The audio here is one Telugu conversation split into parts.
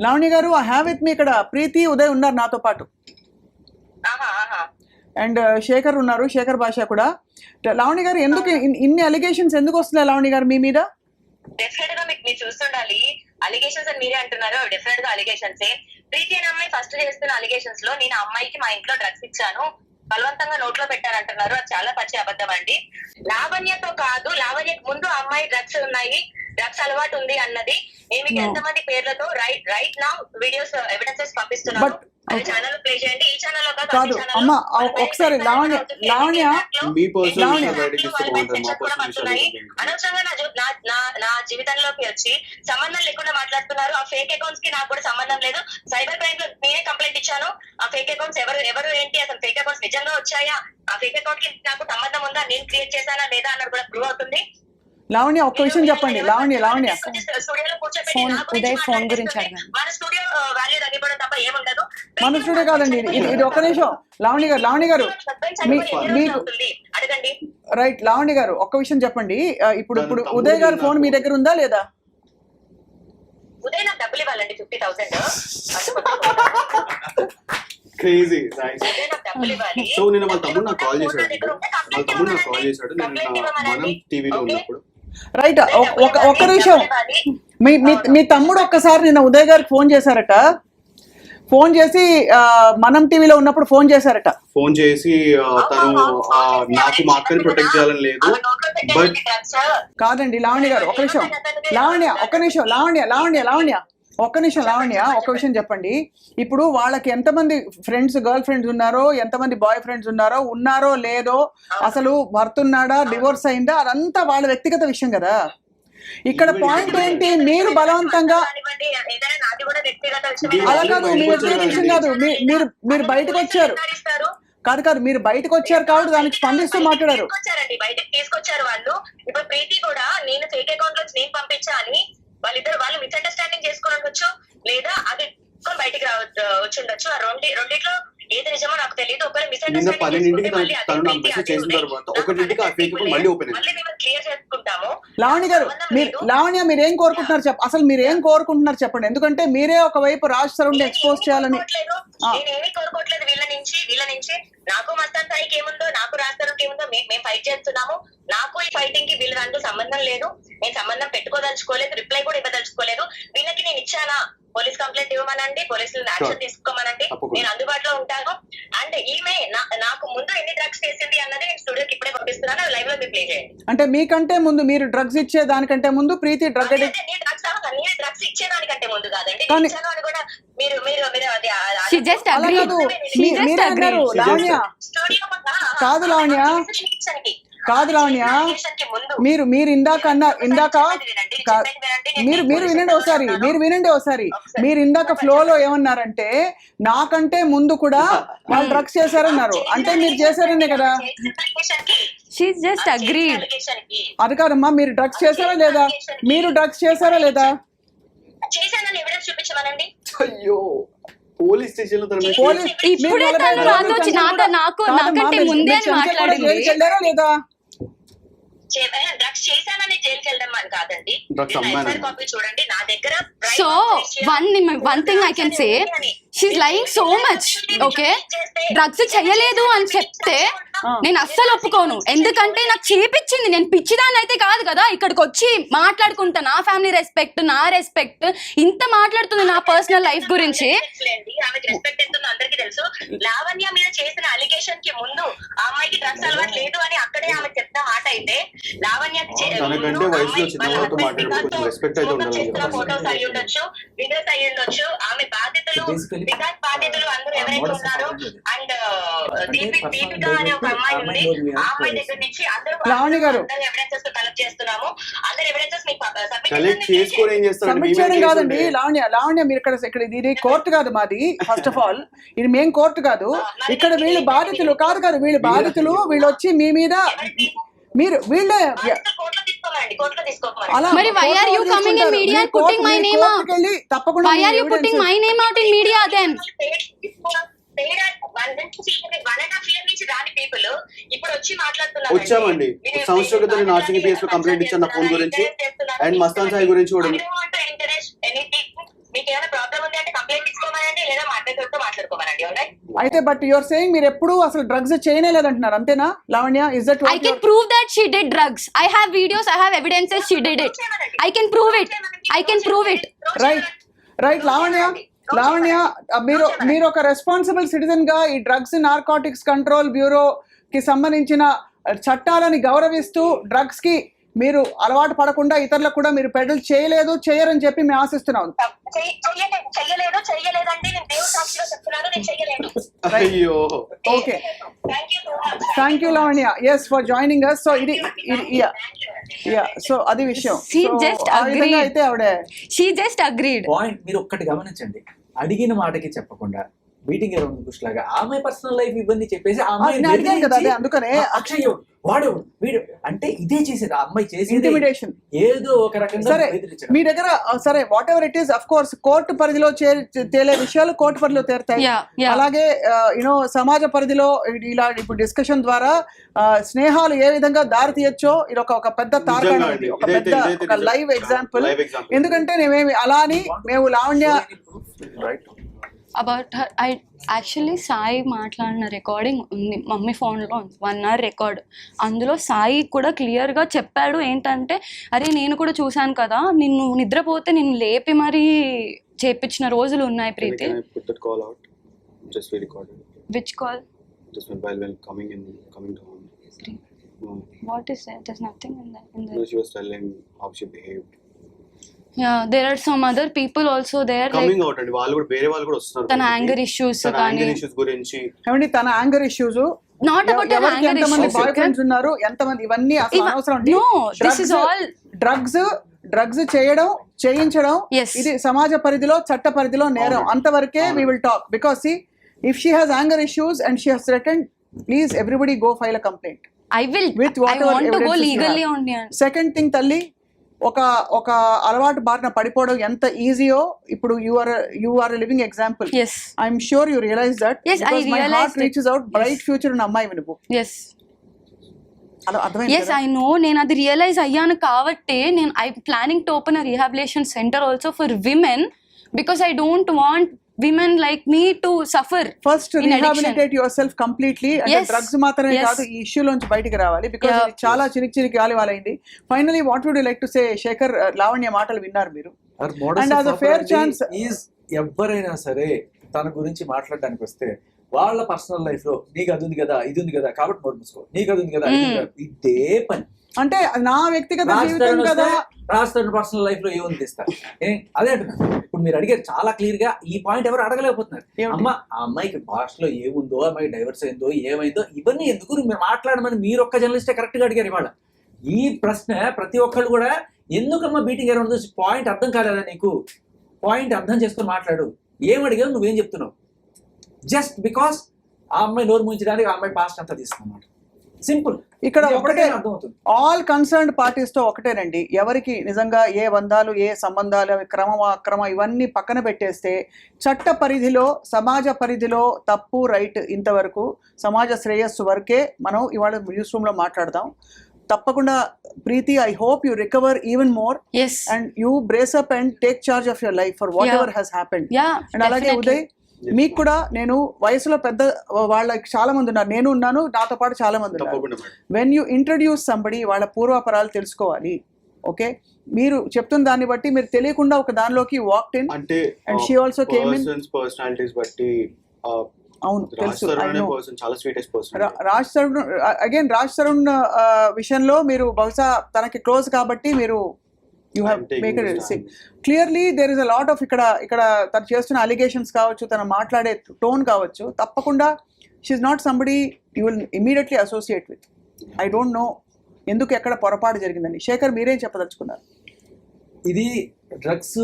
లావణ్య గారు ఐ హ్యావ్ విత్ మీ ఇక్కడ ప్రీతి ఉదయ్ ఉన్నారు నాతో పాటు. ఆహా ఆహా. అండ్ శేఖర్ ఉన్నారు శేఖర్ భాష కూడా. లావణ్య గారు ఎందుకు ఇన్- ఇన్ని అలిగేషన్స్ ఎందుకు వస్తున్నాయి లావణ్య గారు మీ మీద? డెఫినెట్గా మీకు మీరు చూస్తుండాలి. అలిగేషన్స్ అని మీరే అంటున్నారు. డెఫినెట్గా అలిగేషన్స్ ప్రీతి అనే అమ్మాయి ఫస్ట్ చేస్తున్న అలిగేషన్స్లో నేను అమ్మాయికి మా ఇంట్లో డ్రగ్స్ ఇచ్చాను. బలవంతంగా నోట్లో పెట్టారంటున్నారు. అది చాలా పచ్చి అబద్ధం అండి. లావణ్యతో కాదు లావణ్యకు ముందు అమ్మాయి డ్రగ్స్ ఉన్నాయి డ్రగ్స్ అలవాటు ఉంది అన్నది. No. ఎంతమంది పేర్లతో? రైట్ రైట్ నా వీడియోస్ ఎవిడెన్సెస్ పంపిస్తున్నాను. కాదు అమ్మ, ఒకసారి లావణ్య-. లావణ్య, అనవసరంగా నా జీ- నా- నా- నా జీవితంలోకి వచ్చి సంబంధం లేకుండా మాట్లాడుతున్నారు. ఆ ఫేక్ అకౌంట్స్కి నాకు కూడా సంబంధం లేదు. సైబర్ క్రైమ్లో నేనే కంప్లైంట్ ఇచ్చాను. ఆ ఫేక్ అకౌంట్స్ ఎవరు ఎవరు ఏంటి? అసలు ఫేక్ అకౌంట్స్ నిజంగా వచ్చాయా? ఆ ఫేక్ అకౌంట్కి నాకు సంబంధం ఉందా? నేను క్రియేట్ చేశానా లేదా అన్నది కూడా ప్రూవ్ అవుతుంది. లావణ్య ఒక్క విషయం చెప్పండి. లావణ్య లావణ్య. ఫోన్- నా గురించి ఉదయ్ ఫోన్ గురించి అడగండి. మన స్టూడియో కాదండి. ఇది ఇది- ఒక్క నిమిషం. లావణ్య గారు లావణ్య గారు మీకు రైట్ లావణ్య గారు ఒక్క విషయం చెప్పండి. ఇప్పుడు ఇప్పుడు ఉదయ్ గారి ఫోన్ మీ దగ్గర ఉందా లేదా? ఉదయ్ నాకు డబ్బులు ఇవ్వాలండి ఫిఫ్టీ థౌసండ్ క్రేజీ ఉదయ్ నాకు డబ్బులు ఇవ్వాలి. సో నేను వాళ్ళ తమ్ముడు నాకు కాల్ చేశాడు. వాళ్ళ తమ్ముడు నాకు కాల్ చేశాడు. నేను మనం టీవీలో ఉన్నప్పుడు. రైట్ ఒక నిమిషం. మీ తమ్ముడు ఒక్కసారి నిన్న ఉదయ్ గారికి ఫోన్ చేశారట. ఫోన్ చేసి మనం టీవీలో ఉన్నప్పుడు ఫోన్ చేశారట. ఫోన్ చేసి ఆ, తను ఆ, నాకు మా అక్కని ప్రొటెక్ట్ చేయాలని లేదు బట్ కాదండి లావణ్య గారు ఒక నిమిషం. లావణ్య ఒక్క నిమిషం. లావణ్య లావణ్య లావణ్య. ఒక్క నిమిషం లావణ్య ఒక విషయం చెప్పండి. ఇప్పుడు వాళ్ళకి ఎంతమంది ఫ్రెండ్స్ గర్ల్ ఫ్రెండ్స్ ఉన్నారో ఎంతమంది బాయ్ ఫ్రెండ్స్ ఉన్నారో ఉన్నారో లేదో అసలు భర్త ఉన్నాడా డివోర్స్ అయిందా అదంతా వాళ్ళ వ్యక్తిగత విషయం కదా. ఇక్కడ పాయింట్ ఏంటి? మీరు బలవంతంగా. అలా కాదు మీ వ్యక్తిగత విషయం కాదు. మీరు మీరు బయటకు వచ్చారు. కాదు కాదు మీరు బయటకు వచ్చారు కాబట్టి దానికి స్పందిస్తూ మాట్లాడారు. బయటకు తీసుకొచ్చారు వాళ్ళు. ఇప్పుడు ప్రీతి కూడా నేను ఫేక్ అకౌంట్ నుంచి నేను పంపించా అని వాళ్ళిద్దరు వాళ్ళు మిస్అండర్స్టాండింగ్ చేసుకుని ఉండొచ్చు లేదా అది బయటికి రావచ్చు వచ్చి ఉండొచ్చు ఆ రెండు రెండిట్లో ఏది నిజమో నాకు తెలియదు ఒకవేళ మిస్అండర్స్టాండింగ్ మళ్ళీ మేము క్లియర్ చేసుకుంటాము. లావణ్య గారు మీరు లావణ్య మీరు ఏం కోరుకుంటున్నారు చెప్ప అసలు మీరు ఏం కోరుకుంటున్నారు చెప్పండి. ఎందుకంటే మీరే ఒకవైపు రాజ్ తరుణ్ ఎక్స్పోజ్ చేయాలని ఆ. నేను ఏమీ కోరుకోవట్లేదు వీళ్ళ నుంచి వీళ్ళ నుంచి. నాకు మస్తాన్ సాయికి ఏముందో నాకు రాస్తానికి ఏముందో మే- మేము ఫైట్ చేస్తున్నాము. నాకు ఈ ఫైటింగ్కి వీళ్ళ దాంట్లో సంబంధం లేదు. నేను సంబంధం పెట్టుకోదలుచుకోలేదు రిప్లై కూడా ఇవ్వదలుచుకోలేదు. వీళ్ళకి నేను ఇచ్చానా? పోలీస్ కంప్లైంట్ ఇవ్వమనండి పోలీసులు యాక్షన్. తీసుకోమనండి. నేను అందుబాటులో ఉంటాను. అండ్ ఈమె నాకు ముందు ఎన్ని డ్రగ్స్ చేసింది అన్నది నేను స్టూడియోకి ఇప్పుడే పంపిస్తున్నాను. లైవ్లో మీరు ప్లే చేయండి. అంటే మీకంటే ముందు మీరు డ్రగ్స్ ఇచ్చే దానికంటే ముందు ప్రీతి డ్రగ్ డ్రగ్స్ డ్రగ్స్ ఇచ్చేదానికంటే ముందు కాదండి. ఇచ్చాను అని కూడా మీరు మీరు అది. కాదు. మీ- లావణ్య. కాదు లావణ్య. మీరు మీరు ఇందాక అన్న ఇందాక మీరు మీరు వినండి ఒకసారి మీరు వినండి ఒకసారి. మీరు ఇందాక ఫ్లో లో ఏమన్నారంటే నాకంటే ముందు కూడా వాళ్ళు డ్రగ్స్ చేశారన్నారు. అంటే మీరు చేశారనే కదా? just agreed. అది కాదమ్మా మీరు డ్రగ్స్ చేశారా లేదా? మీరు డ్రగ్స్ చేశారా లేదా? చేశానని ఎవిడెన్స్ చూపించమనండి. అయ్యో. పోలీస్ స్టేషన్లో ఇప్పుడే తను నాతో నాతో నాకు నాకంటే ముందే మాట్లాడింది. లేదా? డ్రగ్స్ చేశానని జైలుకి వెళ్ళడం అని కాదండి. Drugs మీరు అమ్మానని. SR కాపీ చూడండి నా దగ్గర so one one thing I can say she's lying so much okay drugs చెయ్యలేదు అని చెప్తే నేను అస్సలు ఒప్పుకోను. ఎందుకంటే నాకు చేపించింది నేను పిచ్చిదాన్ని అయితే కాదు కదా ఇక్కడికి వచ్చి మాట్లాడుకుంటా. నా ఫ్యామిలీ రెస్పెక్ట్ నా రెస్పెక్ట్ ఇంత మాట్లాడుతుంది నా పర్సనల్ లైఫ్ గురించి. అందరికీ తెలుసు లావణ్య మీద చేసిన అలిగేషన్కి ముందు ఆ అమ్మాయికి డ్రగ్స్ అలవాటు లేదు అని అక్కడే ఆమె చెప్తున్న మాట అయితే లావణ్య కదా. ఫోటోస్ అయి ఉండొచ్చు వీడియోస్ అయి ఉండొచ్చు ఆమె బాధితులు వికాస్ బాధితులు అందరూ ఎవరైతే ఉన్నారో. అండ్ దీపిక అనే ఒక అమ్మాయి ఆ ఉంది ఆ అమ్మాయి దగ్గర నుంచి అందరూ లావణ్య గారు. అందరూ ఎవిడెన్సెస్ కలెక్ట్ చేస్తున్నాము అందరు ఎవిడెన్సెస్ మీకు కలెక్ట్. చేసుకొని ఏం కాదండి. లావణ్య లావణ్య మీరు ఇక్కడ ఇక్కడ ఇది కోర్టు కాదు మాది ఫస్ట్ ఆఫ్ ఆల్ ఇది మేం కోర్టు కాదు ఇక్కడ వీళ్ళు బాధితులు కాదు కాదు వీళ్ళు బాధితులు వీళ్ళు వచ్చి మీ మీద మీరు వీళ్ళే మరి why are you coming in media and putting my name out? తప్పకుండా వచ్చామండి. సంవత్సరం క్రితం నేను ఆర్సీబీ PS లో కంప్లైంట్ ఇచ్చాను నా ఫోన్ గురించి. అండ్ మస్తాన్ సాయి గురించి కూడా అయితే బట్ యువర్ సేయింగ్ మీరు ఎప్పుడు అసలు డ్రగ్స్ చేయనేలేదంటున్నారు అంతేనా? Lavanya is that I can prove that she did drugs I have videos I have evidences she did it I can prove it I can prove it right right Lavanya. Lavanya మీరు మీరు ఒక రెస్పాన్సిబుల్ సిటిజన్గా ఈ డ్రగ్స్ నార్కాటిక్స్ కంట్రోల్ బ్యూరో కి సంబంధించిన చట్టాలని గౌరవిస్తూ డ్రగ్స్కి మీరు అలవాటు పడకుండా ఇతరులకు కూడా మీరు పెడల్ చేయలేదు చేయరని చెప్పి మేము ఆశిస్తున్నాం. చెయ్య- చెయ్యలేదు చెయ్యలేదు చెయ్యలేదండి. నేను దేవుడు సాక్షిగా చెప్తున్నాను నేను చెయ్యలేదు అయ్యో. Okay. Thank you Lavanya yes for joining us so ఇది యా సో అది విషయం. విధంగా agreed. అయితే ఆవిడ She just agreed. పాయింట్ మీరు ఒక్కటి గమనించండి. అడిగిన మాటకి చెప్పకుండా మీటింగ్ అరౌండ్ బుష్ లాగా ఆమె పర్సనల్ లైఫ్ ఇవన్నీ చెప్పేసి ఆ అమ్మాయి నేను అడిగాను కదా అదే అందుకనే అక్షయ్? వాడెవడు వీడు అంటే ఇదే చేసేది ఆ అమ్మాయి చేసేది ఇంటిమిడేషన్ ఏదో ఒక రకంగా సరే. మీ దగ్గర సరే whatever it is of course court పరిధిలో తేలే విషయాలు కోర్టు పరిధిలో తేరుతాయి. అలాగే యూనో సమాజ పరిధిలో ఇలా ఇప్పుడు డిస్కషన్ ద్వారా స్నేహాలు ఏ విధంగా దారి తీయచ్చో ఇది ఒక ఒక పెద్ద అండి. ఒక పెద్ద ఒక. Live example. ఎందుకంటే మేమేమి అలా అని మేము Lavanya about her I actually Sai మాట్లాడిన రికార్డింగ్ ఉంది. మమ్మీ ఫోన్లో వన్ అవర్ రికార్డ్ అందులో సాయి కూడా క్లియర్గా చెప్పాడు ఏంటంటే అరే నేను కూడా చూశాను కదా. నిన్ను నిద్రపోతే నిన్ను లేపి మరీ చేపించిన రోజులు ఉన్నాయి Preethi. Which call what is that nothing in no, that she was telling how she behaved. Yeah there are some other people also there coming out అండి వాళ్ళు కూడా వేరే వాళ్ళు కూడా వస్తున్నారు తన. యాంగర్ ఇష్యూస్ కానీ యాంగర్ ఇష్యూస్ గురించి ఏమండి తన anger issues not about anger ఎంతమంది ఇష్యూస్ బాయ్ ఫ్రెండ్స్ ఉన్నారు ఎంతమంది ఇవన్నీ అసలు ఇవ- అనవసరం no, this is all- drugs drugs చేయడం చేయించడం. ఇది సమాజ పరిధిలో చట్ట పరిధిలో నేరం. అంతవరకే we. Will talk because if she has anger issues and she has threaten please everybody go file a complaint I will whatever want. Only second thing తల్లి ఒక ఒక అలవాటు బారిన పడిపోవడం ఎంత ఈజీయో ఇప్పుడు you are you are living example I'm sure you realise that. Reaches out bright future ఉన్న అమ్మాయి నువ్వు ఎస్ ఐ నో నేను అది రియలైజ్ అయ్యాను కాబట్టి నేను I planning to open a rehabilitation centre also for women because I don't want women like me to suffer first in addiction. Rehabilitate yourself completely అంటే Yes. డ్రగ్స్ మాత్రమే Yes. కాదు ఈ ఇష్యూ లోంచి బయటికి రావాలి. ఇది చాలా చిరికి చిరికి గాలివాలైంది finally what would like to say Shekhar Lavanya మాటలు విన్నారు మీరు a fair operandi chance- is ఎవరైనా సరే తన గురించి మాట్లాడడానికి వస్తే వాళ్ళ పర్సనల్ లైఫ్లో నీకు అది ఉంది కదా ఇది ఉంది కదా కాబట్టి నోట్ మూసుకో. నీకు అది ఉంది కదా ఇది పని. అంటే నా వ్యక్తిగత జీవితం కదా. రాజధాని పర్సనల్ లైఫ్లో ఏముంది ఇస్తా ఏ? అదే ఇప్పుడు మీరు అడిగారు చాలా క్లియర్గా ఈ పాయింట్ ఎవరు అడగలేకపోతున్నారు? అమ్మ ఆ అమ్మాయికి భాషలో ఏముందో ఆ అమ్మాయి డైవర్స్ అయిందో ఏమైందో ఇవన్నీ ఎందుకు మీరు మాట్లాడమని మీరు ఒక్క జర్నలిస్టే కరెక్ట్గా అడిగారు ఇవాళ? ఈ ప్రశ్న ప్రతి ఒక్కళ్ళు కూడా ఎందుకమ్మా బీటింగ్ అరౌండ్ పాయింట్ అర్థం కాలేదా నీకు? పాయింట్ అర్థం చేసుకొని మాట్లాడు. ఏం అడిగావు? నువ్వేం చెప్తున్నావు? జస్ట్ బికాస్ ఆ అమ్మాయి నోరు ముంచడానికి ఆ అమ్మాయి పాస్ట్ అంతా తీసుకున్నమాట సింపుల్ ఇక్కడ ఒకటే అర్థమవుతుంది? ఆల్ కన్సర్న్డ్ పార్టీస్తో ఒకటేనండి ఎవరికి నిజంగా ఏ బంధాలు ఏ సంబంధాలు క్రమం అక్రమ ఇవన్నీ పక్కన పెట్టేస్తే చట్ట పరిధిలో సమాజ పరిధిలో తప్పు రైట్ ఇంతవరకు సమాజ శ్రేయస్సు వరకే మనం ఇవాళ న్యూస్ రూమ్లో మాట్లాడదాం. తప్పకుండా Preethi I hope you recover even more and you brace up and take charge of your life for whatever has happened and అలాగే ఉదయ్ మీకు కూడా నేను వయసులో పెద్ద వాళ్ళకి చాలా మంది ఉన్నారు. నేను ఉన్నాను నాతో పాటు చాలా మంది ఉన్నారు. వెన్ యూ ఇంట్రడ్యూస్ సంబడి వాళ్ళ పూర్వాపరాలు తెలుసుకోవాలి. ఓకే మీరు చెప్తున్న దాన్ని బట్టి మీరు తెలియకుండా ఒక దానిలోకి వాక్ ఇన్ అంటే she also came in- persons personalities బట్టి అవును రాజ్ తెలుసు. రాజ్ తరుణ్ అగైన్ రాజ్ తరుణ్ విషయంలో మీరు బహుశా తనకి క్లోజ్ కాబట్టి మీరు you have make. Clearly there is a lot of ఇక్కడ ఇక్కడ తను చేస్తున్న అలిగేషన్స్ కావచ్చు తను మాట్లాడే టోన్ కావచ్చు తప్పకుండా she's not somebody you will immediately associate with I don't know ఎందుకు ఎక్కడ పొరపాటు జరిగిందని. శేఖర్ మీరేం చెప్పదలుచుకున్నారు? ఇది డ్రగ్స్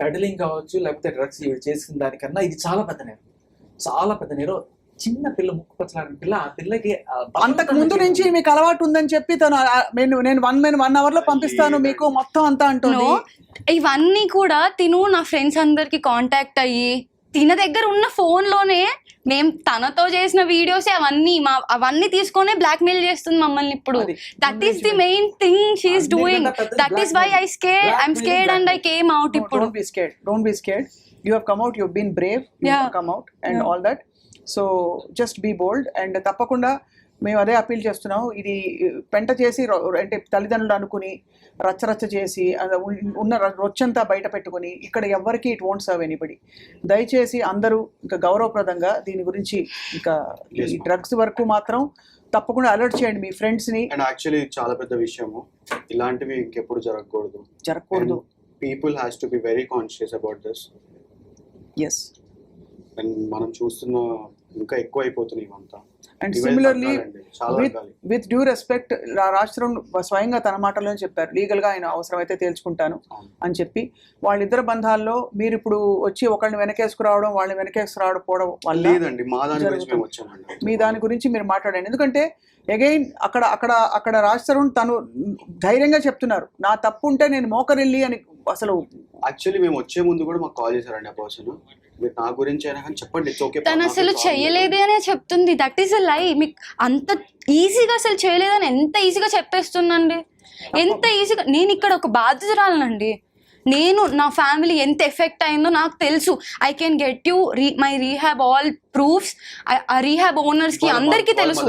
పెడలింగ్ కావచ్చు లేకపోతే డ్రగ్స్ ఇవి చేసిన దానికన్నా ఇది చాలా పెద్ద నేరం. చాలా పెద్ద నేరం. చిన్న పిల్ల ముక్కు పచ్చలాడిన పిల్ల ఆ పిల్లకి అంతకు ముందు. నుంచి మీకు అలవాటు ఉందని చెప్పి తను నేను నేను వన్ మినిట్ వన్ అవర్లో పంపిస్తాను మీకు మొత్తం అంతా అంటుంది. ఇవన్నీ కూడా తిను నా ఫ్రెండ్స్ అందరికి కాంటాక్ట్ అయ్యి తిన దగ్గర ఉన్న ఫోన్లోనే మేము తనతో చేసిన వీడియోస్ అవన్నీ మా అవన్నీ తీసుకొని బ్లాక్మెయిల్ చేస్తుంది మమ్మల్ని ఇప్పుడు. అది that is the main thing she's doing that is why I. Scared I'm scared and I. Came out ఇప్పుడు. Don't be scared don't be scared you have come out you been brave you Yeah. Come out and. All that so just be bold and తప్పకుండా మేము అదే అప్పీల్ చేస్తున్నాం ఇది పెంట చేసి అంటే తల్లిదండ్రులు అనుకుని రచ్చరచ్చ చేసి ఉన్న రొచ్చంతా బయట పెట్టుకుని ఇక్కడ ఎవ్వరికి ఇట్ వోంట్ సర్వ్ ఎనీబడి దయచేసి అందరూ ఇంకా గౌరవప్రదంగా దీని గురించి ఇంకా ఈ. డ్రగ్స్ వరకు మాత్రం తప్పకుండా అలర్ట్ చేయండి మీ ఫ్రెండ్స్ని అండ్ యాక్చువల్లీ చాలా పెద్ద విషయము. ఇలాంటివి ఇంకెప్పుడు జరగకూడదు. జరగకూడదు. People has to be very conscious about this yes and మనం చూస్తున్న ఇంకా ఎక్కువ అయిపోతున్నాయి ఇవంతా and similarly with due respect రాష్ట్రం స్వయంగా తన మాటల్లోనే చెప్పారు లీగల్గా ఆయన అవసరమైతే తేల్చుకుంటాను. అని చెప్పి. వాళ్ళిద్దరు బంధాల్లో మీరు ఇప్పుడు వచ్చి ఒకళ్ళని వెనకేసుకురావడం వాళ్ళని వెనకేసుకురావడం పోవడం వల్ల లేదండి మా దాని గురించి మీ దాని గురించి మీరు మాట్లాడండి. ఎందుకంటే అగైన్ అక్కడ అక్కడ అక్కడ తరుణ్ తను ధైర్యంగా చెప్తున్నారు నా తప్పు ఉంటే నేను మోకరిల్లి అని అసలు యాక్చువల్లీ మేము వచ్చే ముందు కూడా మాకు కాల్ చేశారండి ఆ పర్సన్. మీరు నా గురించి అయినా కానీ చెప్పండి. ఇట్స్ ఓకే తను అసలు చెయ్యలేదే అనే చెప్తుంది. దట్ ఈస్ అ లై మీకు అంత ఈజీగా అసలు చేయలేదని ఎంత ఈజీగా చెప్పేస్తుందండి? ఎంత ఈజీగా నేను ఇక్కడ ఒక బాధ్యతరాలనండి నేను నా ఫ్యామిలీ ఎంత ఎఫెక్ట్ అయిందో నాకు తెలుసు. ఐ కెన్ గెట్ యూ రీ మై రీహాబ్ ఆల్ ప్రూఫ్స్ ఆ రీహాబ్ ఓనర్స్కి అందరికీ తెలుసు.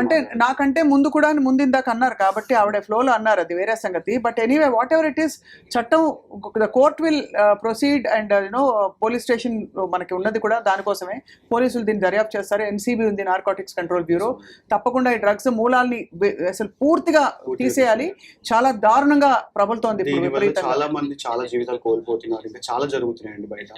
అంటే. నాకంటే ముందు కూడా ముందు ఇందాక అన్నారు కాబట్టి ఆవిడ ఫ్లోలో అన్నారు అది వేరే సంగతి. But anyway whatever it is చట్టం the court will proceed and you know police station మనకి ఉన్నది కూడా దానికోసమే. పోలీసులు దీన్ని దర్యాప్తు చేస్తారు. ఎన్సీబీ ఉంది నార్కోటిక్స్ కంట్రోల్ బ్యూరో తప్పకుండా ఈ డ్రగ్స్ మూలాల్ని అసలు పూర్తిగా తీసేయాలి. చాలా దారుణంగా ప్రబలుతోంది చాలా మంది చాలా జీవితాలు కోల్పోతున్నారు. ఇంకా చాలా జరుగుతున్నాయండి బయట.